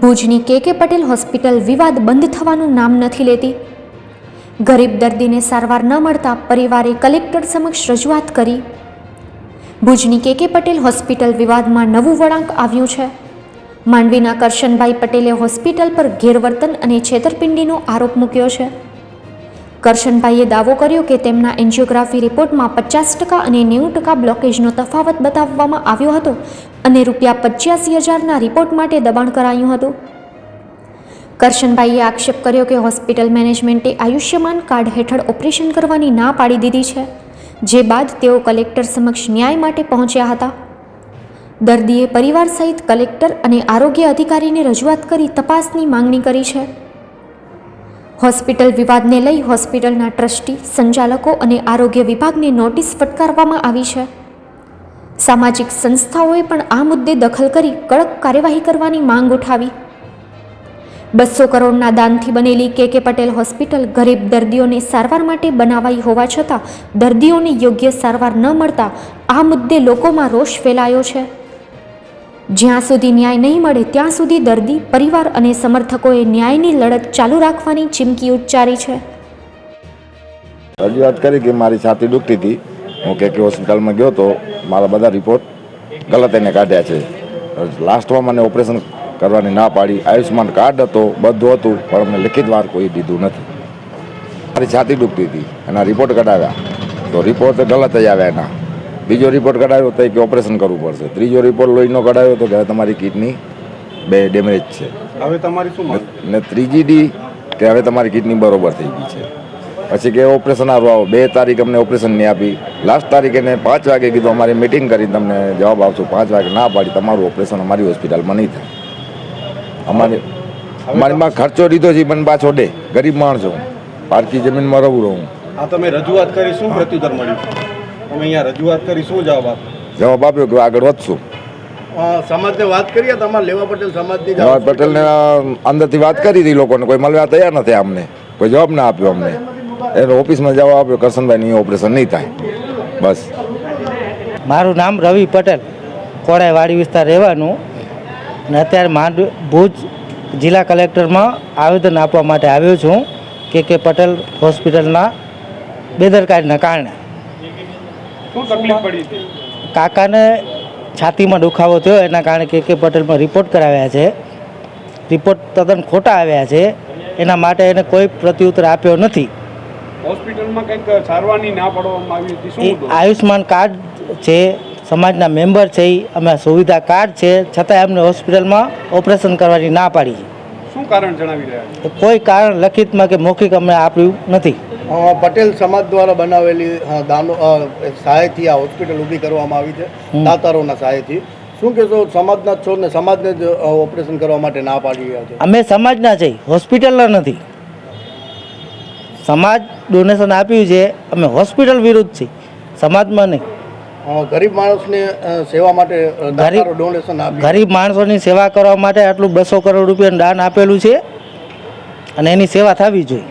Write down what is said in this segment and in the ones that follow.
ભુજની કે કે પટેલ હોસ્પિટલ વિવાદ બંધ થવાનું નામ નથી લેતી. ગરીબ દર્દીને સારવાર ન મળતા પરિવારે કલેક્ટર સમક્ષ રજૂઆત કરી. ભુજની કે કે પટેલ હોસ્પિટલ વિવાદમાં નવું વળાંક આવ્યું છે. માંડવીના કરશનભાઈ પટેલે હોસ્પિટલ પર ગેરવર્તન અને છેતરપિંડીનો આરોપ મૂક્યો છે. કરશનભાઈએ દાવો કર્યો કે તેમના એન્જિયોગ્રાફી રિપોર્ટમાં પચાસ ટકા અને નેવું ટકા બ્લોકેજનો તફાવત બતાવવામાં આવ્યો હતો અને રૂપિયા પચ્યાસી હજારના રિપોર્ટ માટે દબાણ કરાયું હતું. કરશનભાઈએ આક્ષેપ કર્યો કે હોસ્પિટલ મેનેજમેન્ટે આયુષ્યમાન કાર્ડ હેઠળ ઓપરેશન કરવાની ના પાડી દીધી છે, જે બાદ તેઓ કલેક્ટર સમક્ષ ન્યાય માટે પહોંચ્યા હતા. દર્દીએ પરિવાર સહિત કલેક્ટર અને આરોગ્ય અધિકારીને રજૂઆત કરી તપાસની માંગણી કરી છે. હોસ્પિટલ વિવાદને લઈ હોસ્પિટલના ટ્રસ્ટી, સંચાલકો અને આરોગ્ય વિભાગને નોટિસ ફટકારવામાં આવી છે. સામાજિક સંસ્થાઓએ પણ આ મુદ્દે દખલ કરી કડક કાર્યવાહી કરવાની માંગ ઉઠાવી. બસો કરોડના દાનથી બનેલી કે કે પટેલ હોસ્પિટલ ગરીબ દર્દીઓને સારવાર માટે બનાવાઈ હોવા છતાં દર્દીઓને યોગ્ય સારવાર ન મળતા આ મુદ્દે લોકોમાં રોષ ફેલાયો છે. જ્યાં સુધી ન્યાય નહીં મળે, ત્યાં સુધી દર્દી, પરિવાર અને સમર્થકોએ ન્યાયની લડત ચાલુ રાખવાની ચીમકી ઉચ્ચારી છે. રજૂઆત કરી કે મારી છાતી દુખતી હતી. હું કે હોસ્પિટલમાં ગયો તો મારા બધા રિપોર્ટ ગલત એને કાઢ્યા છે. લાસ્ટમાં મને ઓપરેશન કરવાની ના પાડી. આયુષ્યમાન કાર્ડ હતો, બધું હતું, પણ અમને લિખિત વાર કોઈ દીધું નથી. મારી છાતી દુખતી હતી એના રિપોર્ટ કઢાવ્યા. તો રિપોર્ટ ગલત જ આવ્યા એના. બીજો રિપોર્ટ કઢાવ્યો તો કે ઓપરેશન કરવું પડશે. ત્રીજો રિપોર્ટ લોહીનો કઢાવ્યો તો કે હવે તમારી કિડની બે ડેમેજ છે. હવે તમારી શું ને ત્રીજી ડી કે હવે તમારી કિડની બરોબર થઈ ગઈ છે. પછી કે ઓપરેશન હારું આવો. બે તારીખ અમને ઓપરેશન નહીં આપી. લાસ્ટ તારીખ એને પાંચ વાગે કીધું અમારી મિટિંગ કરી તમને જવાબ આપશું. પાંચ વાગે ના પાડી તમારું ઓપરેશન અમારી હોસ્પિટલમાં નહીં થાય. અમારી માં ખર્ચો લીધો છે મને પાછો ડે ગરીબ માણસો. હું. પારકી જમીનમાં રહું રહું. આ તમે રજૂઆત કરી શું પ્રત્યુત્તર મળ્યું? તમે અહીંયા રજૂઆત કરી શું જવાબ આપ્યો જવાબ આપ્યો કે આગળ વધશું. સમાજને વાત કરીએ તમારે લેવા પટેલ સમાજની લેવા પટેલને અંદરથી વાત કરી હતી લોકોને કોઈ મળવા તૈયાર નથી અમને કોઈ જવાબ ના આપ્યો અમને. એનો ઓફિસમાં જવાબ આપ્યો કરશનભાઈ નહીં ઓપરેશન નહીં થાય. બસ. મારું નામ રવિ પટેલ કોડાઈવાડી વિસ્તાર રહેવાનું. અને અત્યારે માંડ ભુજ જિલ્લા કલેક્ટરમાં આવેદન આપવા માટે આવ્યો છું કે કે પટેલ હોસ્પિટલના બેદરકારીના કારણે. શું તકલીફ પડી હતી? કાકાને છાતીમાં દુખાવો થયો એના કારણે કે કે પટેલમાં રિપોર્ટ કરાવ્યા છે. રિપોર્ટ તદ્દન ખોટા આવ્યા છે. એના માટે એને કોઈ પ્રત્યુત્તર આપ્યો નથી. હોસ્પિટલમાં કંઈક સારવારની ના પાડવામાં આવી હતી શું? આયુષ્માન કાર્ડ છે સમાજના મેમ્બર છે અમે સુવિધા કાર્ડ છે છતાંય એમને હોસ્પિટલમાં ઓપરેશન કરવાની ના પાડી. શું કારણ જણાવી રહ્યા કોઈ કારણ લખિતમાં કે મૌખિક અમે આપ્યું નથી. પટેલ સમાજ દ્વારા બનાવેલી દાનો સહાયથી આ હોસ્પિટલ ઊભી કરવામાં આવી છે. દાતારોના સહાયથી. શું કહેશો સમાજના છો ને સમાજને જ ઓપરેશન કરવા માટે ના પાડી રહ્યા છે? અમે સમાજના છે હોસ્પિટલના નથી. સમાજ ડોનેશન આપ્યું છે અમે હોસ્પિટલ વિરુદ્ધ છીએ સમાજમાં નહીં. ગરીબ માણસને સેવા માટે ગરીબ ડોનેશન ગરીબ માણસોની સેવા કરવા માટે આટલું બસો કરોડ રૂપિયાનું દાન આપેલું છે અને એની સેવા થવી જોઈએ.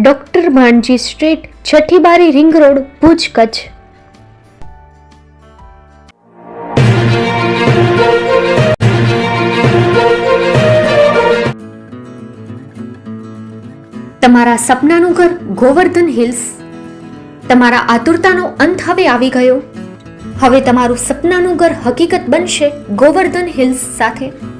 doctor Bhanji street છઠ્ઠી બારી રિંગ રોડ, ભુજ કચ્છ. તમારા સપનાનું ઘર ગોવર્ધન હિલ્સ. તમારા આતુરતાનો અંત હવે આવી ગયો. હવે તમારું સપનાનું ઘર હકીકત બનશે ગોવર્ધન હિલ્સ સાથે.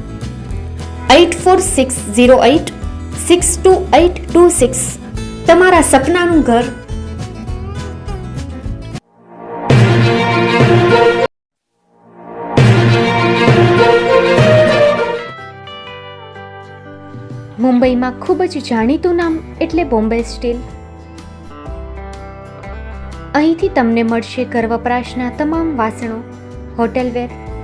eight four six zero eight six two eight two six તમારા સપનાનું ઘર. મુંબઈમાં ખૂબ જ જાણીતું નામ એટલે બોમ્બે સ્ટીલ. અહીંથી તમને મળશે ઘર વપરાશના તમામ વાસણો હોટેલવેર